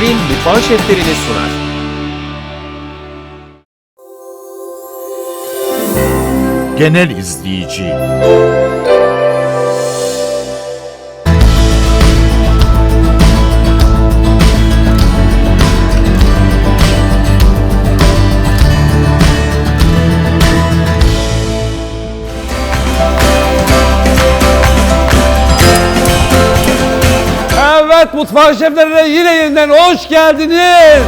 Vitrin Mutfağın Şeflerini sunar. Genel izleyici. Evet mutfak şeflerine yine yeniden hoş geldiniz.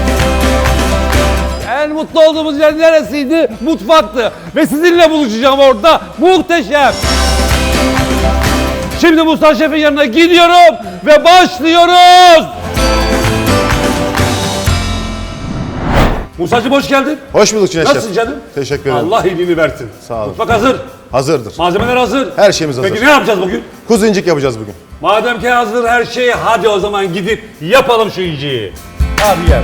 En mutlu olduğumuz yer neresiydi? Mutfaktı. Ve sizinle buluşacağım orada. Muhteşem. Şimdi Musa Şef'in yanına gidiyorum ve başlıyoruz. Musa'cığım hoş geldin. Hoş bulduk Cüneyt Şef. Nasılsın canım? Teşekkür ederim. Allah iyiliğini versin. Sağ olun. Mutfak hazır. Hazırdır. Malzemeler hazır. Her şeyimiz hazır. Peki ne yapacağız bugün? Kuzu incik yapacağız bugün. Madem ki hazır her şey hadi o zaman gidip yapalım şu inciyi. Hadi gel.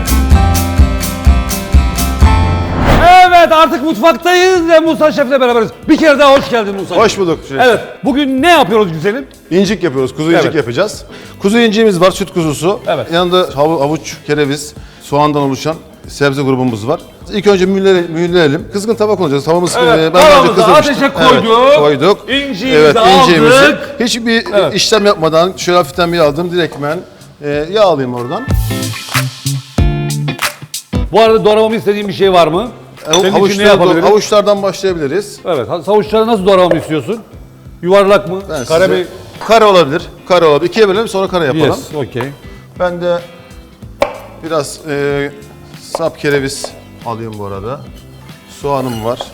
Evet artık mutfaktayız ve Musa Şef'le beraberiz. Bir kere daha hoş geldin Musa. Hoş bulduk Cüneyt Evet bugün ne yapıyoruz güzelim? İncik yapıyoruz. Kuzu incik Evet. yapacağız. Kuzu inciğimiz var. Süt kuzusu. Evet. Yanında havu- havuç, kereviz, soğandan oluşan sebze grubumuz var. İlk önce mühürle- mühürleyelim. Kızgın tava kullanacağız. Tavamız Evet, e, tavamızı kızdırmıştım. ateşe koyduk. Evet, koyduk. İnciğimizi aldık. Hiçbir Evet. işlem yapmadan şöyle hafiften bir aldım. Direktmen e, yağ alayım oradan. Bu arada doğramamı istediğin bir şey var mı? Senin için ne Havuçlar- yapabilirim? havuçlardan başlayabiliriz. Evet, ha- savuçları nasıl doğramamı istiyorsun? Yuvarlak mı? Ben Kare size- mi? Kare olabilir. Kare olabilir. İkiye bölelim sonra kare yapalım. Yes, okey. Ben de biraz e, sap kereviz alayım bu arada. Soğanım var.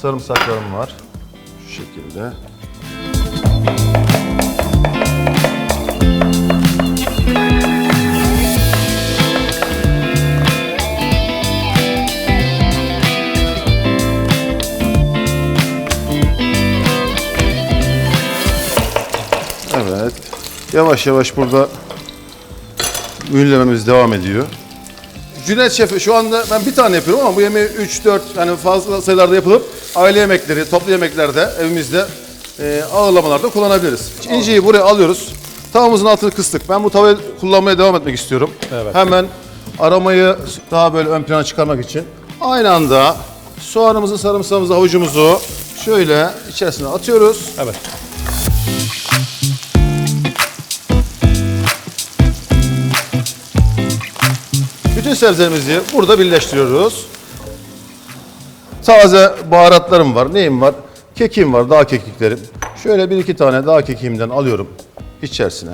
Sarımsaklarım var. Şu şekilde. Evet. Yavaş yavaş burada mühürlememiz devam ediyor. Cüneyt Şef şu anda ben bir tane yapıyorum ama bu yemeği 3-4 yani fazla sayılarda yapılıp aile yemekleri, toplu yemeklerde evimizde e, ağırlamalarda kullanabiliriz. İnciyi buraya alıyoruz. Tavamızın altını kıstık. Ben bu tavayı kullanmaya devam etmek istiyorum. Evet. Hemen aromayı daha böyle ön plana çıkarmak için aynı anda soğanımızı, sarımsağımızı, havucumuzu şöyle içerisine atıyoruz. Evet. Bütün sebzelerimizi burada birleştiriyoruz. Taze baharatlarım var. Neyim var? Kekim var, dağ kekiklerim. Şöyle bir iki tane dağ kekiğimden alıyorum içerisine.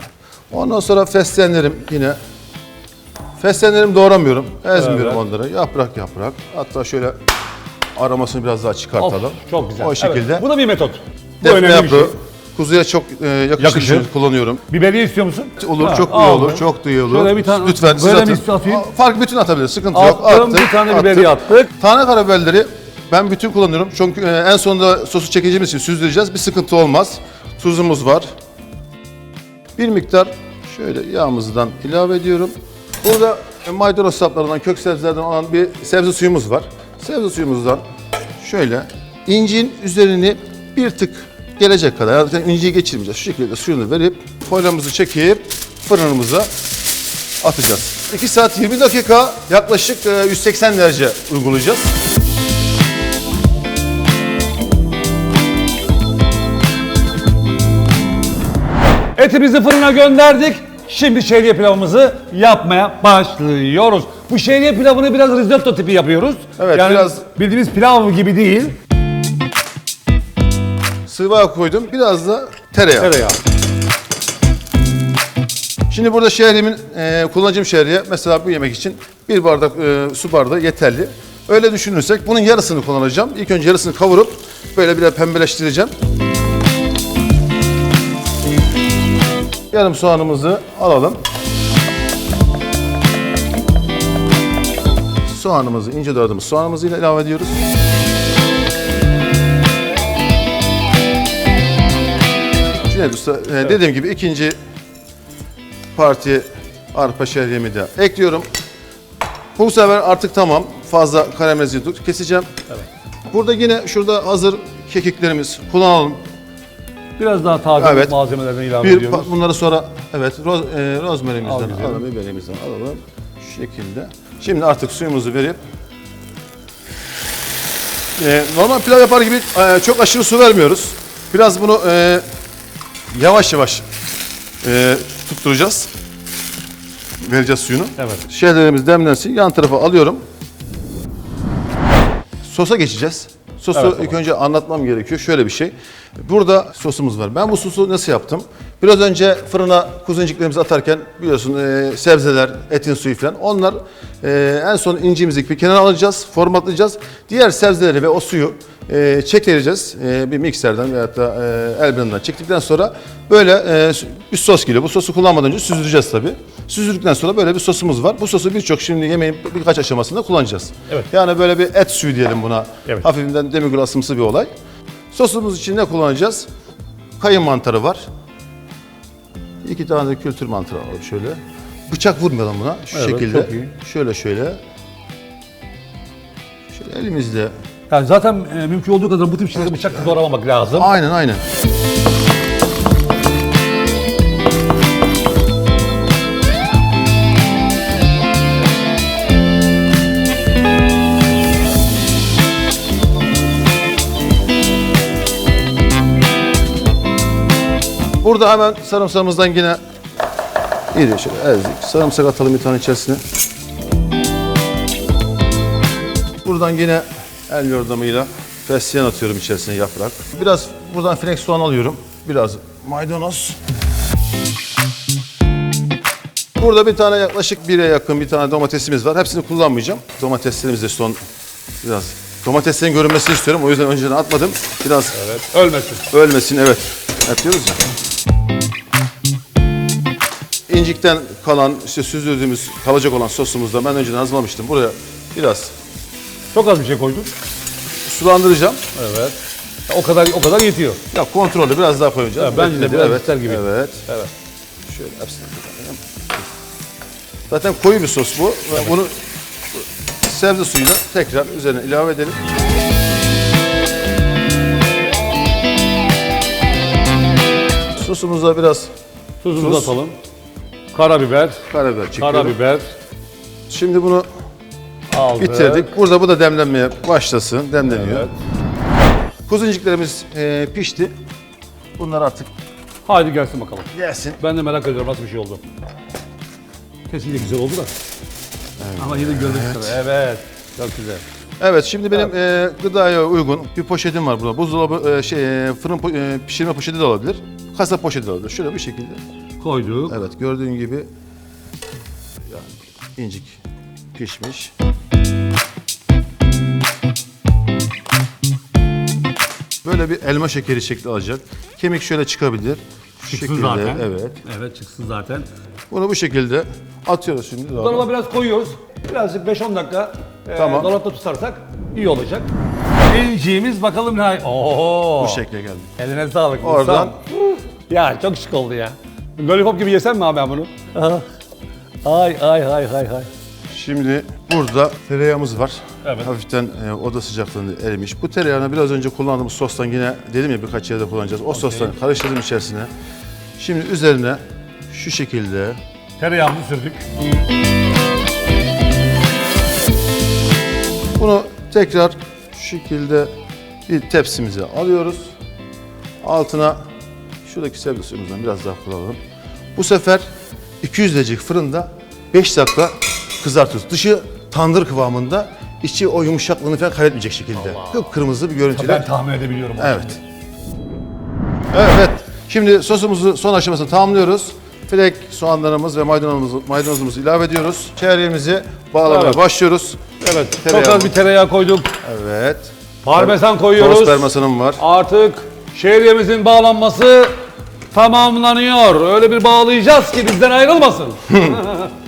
Ondan sonra fesleğenlerim yine. Fesleğenlerimi doğramıyorum. Ezmiyorum Evet. onları. Yaprak yaprak. Hatta şöyle aromasını biraz daha Of, çıkartalım. çok güzel. O şekilde. Evet, bu da bir metot. Bu Defne önemli bir şey. Kuzuya çok e, yakışır, Yakışır. kullanıyorum. Biberiye istiyor musun? Olur, Ha, çok iyi olur, çok da iyi olur. Şöyle bir tane- Lütfen siz böyle atın. mi atayım? Fark bütün atabilir, sıkıntı yok. Attım, bir tane biberiye attık. Tane karabiberleri ben bütün kullanıyorum. Çünkü e, en sonunda sosu çekeceğimiz için süzdüreceğiz. Bir sıkıntı olmaz. Tuzumuz var. Bir miktar şöyle yağımızdan ilave ediyorum. Burada e, maydanoz saplarından, kök sebzelerden olan bir sebze suyumuz var. Sebze suyumuzdan şöyle incin üzerini bir tık gelecek kadar, yani zaten inciyi geçirmeyeceğiz. Şu şekilde suyunu verip folyamızı çekip fırınımıza atacağız. 2 saat 20 dakika yaklaşık e, 180 derece uygulayacağız. Etimizi fırına gönderdik. Şimdi şehriye pilavımızı yapmaya başlıyoruz. Bu şehriye pilavını biraz risotto tipi yapıyoruz. Evet, yani biraz- bildiğimiz pilav gibi değil. Sıvı koydum. Biraz da tereyağı. Tereyağı. Şimdi burada şehrimin e, kullanacağım şehriye mesela bu yemek için bir bardak e, su bardağı yeterli. Öyle düşünürsek bunun yarısını kullanacağım. İlk önce yarısını kavurup böyle biraz pembeleştireceğim. Yarım soğanımızı alalım. Soğanımızı, ince doğradığımız soğanımızı ilave ediyoruz. Cüneyt Usta, e, dediğim gibi ikinci parti arpa şehriyemi de ekliyorum. Bu sefer artık tamam. Fazla karamelize keseceğim. Burada yine şurada hazır kekiklerimiz kullanalım. Biraz daha taze Evet. malzemelerden ilave Bir, ediyoruz. pa- bunları sonra evet roz, e, rozmarimizden Al güzelim. alalım, biberimizden alalım. Şu şekilde. Şimdi artık suyumuzu verip e, normal pilav yapar gibi e, çok aşırı su vermiyoruz. Biraz bunu e, yavaş yavaş e, tutturacağız. Vereceğiz suyunu. Evet. Şeylerimiz demlensin. Yan tarafa alıyorum. Sosa geçeceğiz. Sosu Evet, ilk önce anlatmam gerekiyor. Şöyle bir şey. Burada sosumuz var. Ben bu sosu nasıl yaptım? Biraz önce fırına kuzuncuklarımızı atarken biliyorsun e, sebzeler, etin suyu falan. Onlar e, en son incimizi bir kenara alacağız, formatlayacağız. Diğer sebzeleri ve o suyu e, çektireceğiz e, bir mikserden veyahut da e, el blenderdan çektikten sonra böyle e, bir sos geliyor. Bu sosu kullanmadan önce süzdüreceğiz tabii. Süzdürdükten sonra böyle bir sosumuz var. Bu sosu birçok şimdi yemeğin birkaç aşamasında kullanacağız. Evet. Yani böyle bir et suyu diyelim buna. Evet. Hafifinden demiglasımsı bir olay. Sosumuz için ne kullanacağız? Kayın mantarı var. İki tane de kültür mantarı alalım şöyle. Bıçak vurmayalım buna. Şu Evet, şekilde. çok iyi. Şöyle şöyle. Şöyle elimizle. Yani zaten e, mümkün olduğu kadar bu tip şeyleri bıçakla doğramamak lazım. Aynen aynen. Burada hemen sarımsağımızdan yine İyice şöyle ezdik. Sarımsak atalım bir tane içerisine. Buradan yine el yordamıyla fesleğen atıyorum içerisine yaprak. Biraz buradan frenk soğan alıyorum. Biraz maydanoz. Burada bir tane yaklaşık bire yakın bir tane domatesimiz var. Hepsini kullanmayacağım. Domateslerimiz de son biraz domateslerin görünmesini istiyorum. O yüzden önceden atmadım. Biraz Ölmesin. ölmesin evet. Yapıyoruz ya. İncikten kalan işte süzdürdüğümüz kalacak olan sosumuzda ben önceden hazırlamıştım. Buraya biraz Çok az bir şey koyduk. sulandıracağım. Evet. O kadar o kadar yetiyor. Ya kontrollü biraz daha koyacağız. Evet, bence de biraz evet, gibi. Evet. Evet. Şöyle hepsini koyalım. Zaten koyu bir sos bu. Ve Bunu sebze suyuyla tekrar üzerine ilave edelim. Sosumuza biraz Tuzumuzu Tuz. atalım. Karabiber, karabiber çekiyorum. karabiber Şimdi bunu aldık. bitirdik. Burada bu da demlenmeye başlasın. Demleniyor. Evet. Kuzuncuklarımız e, pişti. Bunlar artık Haydi gelsin bakalım. gelsin. Ben de merak ediyorum nasıl bir şey oldu. Kesinlikle güzel oldu da. Ama yine görmek üzere. Evet. Çok güzel. Evet şimdi benim e, gıdaya uygun bir poşetim var burada. Buzdolabı e, şey e, fırın po- e, pişirme poşeti de olabilir. Kasa poşeti de olabilir. Şöyle bir şekilde. Koyduk. Evet gördüğün gibi yani incik pişmiş. Böyle bir elma şekeri şekli alacak. Kemik şöyle çıkabilir. Şu Çıksın şekilde zaten. evet. Evet çıksın zaten. Bunu bu şekilde atıyoruz şimdi. dolaba. Dolaba biraz koyuyoruz. Birazcık 5-10 dakika e, Tamam. dolapta tutarsak iyi olacak. İnciğimiz bakalım ne... Oo. Bu şekle geldi. Eline sağlık. Oradan-. Ya çok şık oldu ya. Lollipop gibi yesem mi abi ben bunu? Aha. Ay ay ay ay ay. Şimdi burada tereyağımız var. Evet. Hafiften e, oda sıcaklığında erimiş. Bu tereyağını biraz önce kullandığımız sostan yine dedim ya birkaç yerde kullanacağız. O sostan karıştırdım içerisine. Şimdi üzerine şu şekilde Tereyağımızı sürdük. bunu tekrar şu şekilde bir tepsimize alıyoruz. Altına şuradaki sebze suyumuzdan biraz daha kullanalım. Bu sefer 200 derecelik fırında 5 dakika kızartıyoruz. Dışı tandır kıvamında, içi o yumuşaklığını falan kaybetmeyecek şekilde. Kıpkırmızı bir görüntüyle. Ben tahmin edebiliyorum. onu. Evet. Evet. Şimdi sosumuzu son aşamasını tamamlıyoruz. Frek soğanlarımız ve maydanozumuzu, maydanozumuzu ilave ediyoruz. Çeyreğimizi bağlamaya Evet. başlıyoruz. Evet. Tereyağı Çok az bir tereyağı koyduk. Evet. Parmesan koyuyoruz. parmesanım var. Artık şehriyemizin bağlanması tamamlanıyor. Öyle bir bağlayacağız ki bizden ayrılmasın.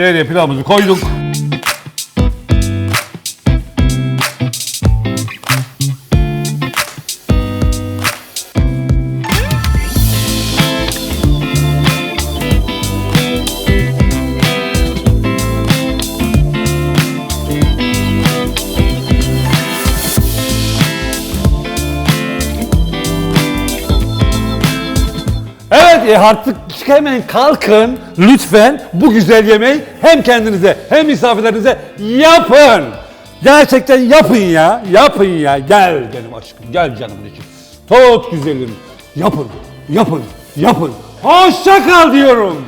Şehriye pilavımızı koyduk. E artık hemen kalkın lütfen bu güzel yemeği hem kendinize hem misafirlerinize yapın. Gerçekten yapın ya. Yapın ya. Gel benim aşkım. Gel canımın içi. Tut güzelim. Yapın. Yapın. Yapın. Hoşça kal diyorum.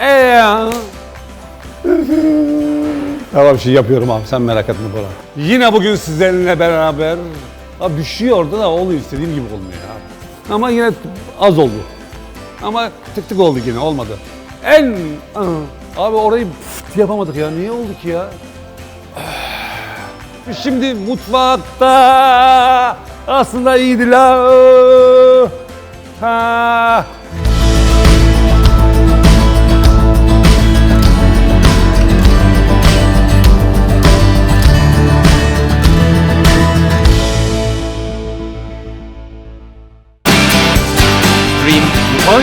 Eee Tamam şey yapıyorum abi sen merak etme Bora. Yine bugün sizlerle beraber abi düşüyordu da oluyor istediğim gibi olmuyor ya. Ama yine az oldu. Ama tık tık oldu yine olmadı. En abi orayı yapamadık ya. Niye oldu ki ya? Şimdi mutfakta aslında iyiydi la. Ha.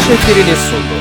Dream, Mutfağın şeflerini sundu.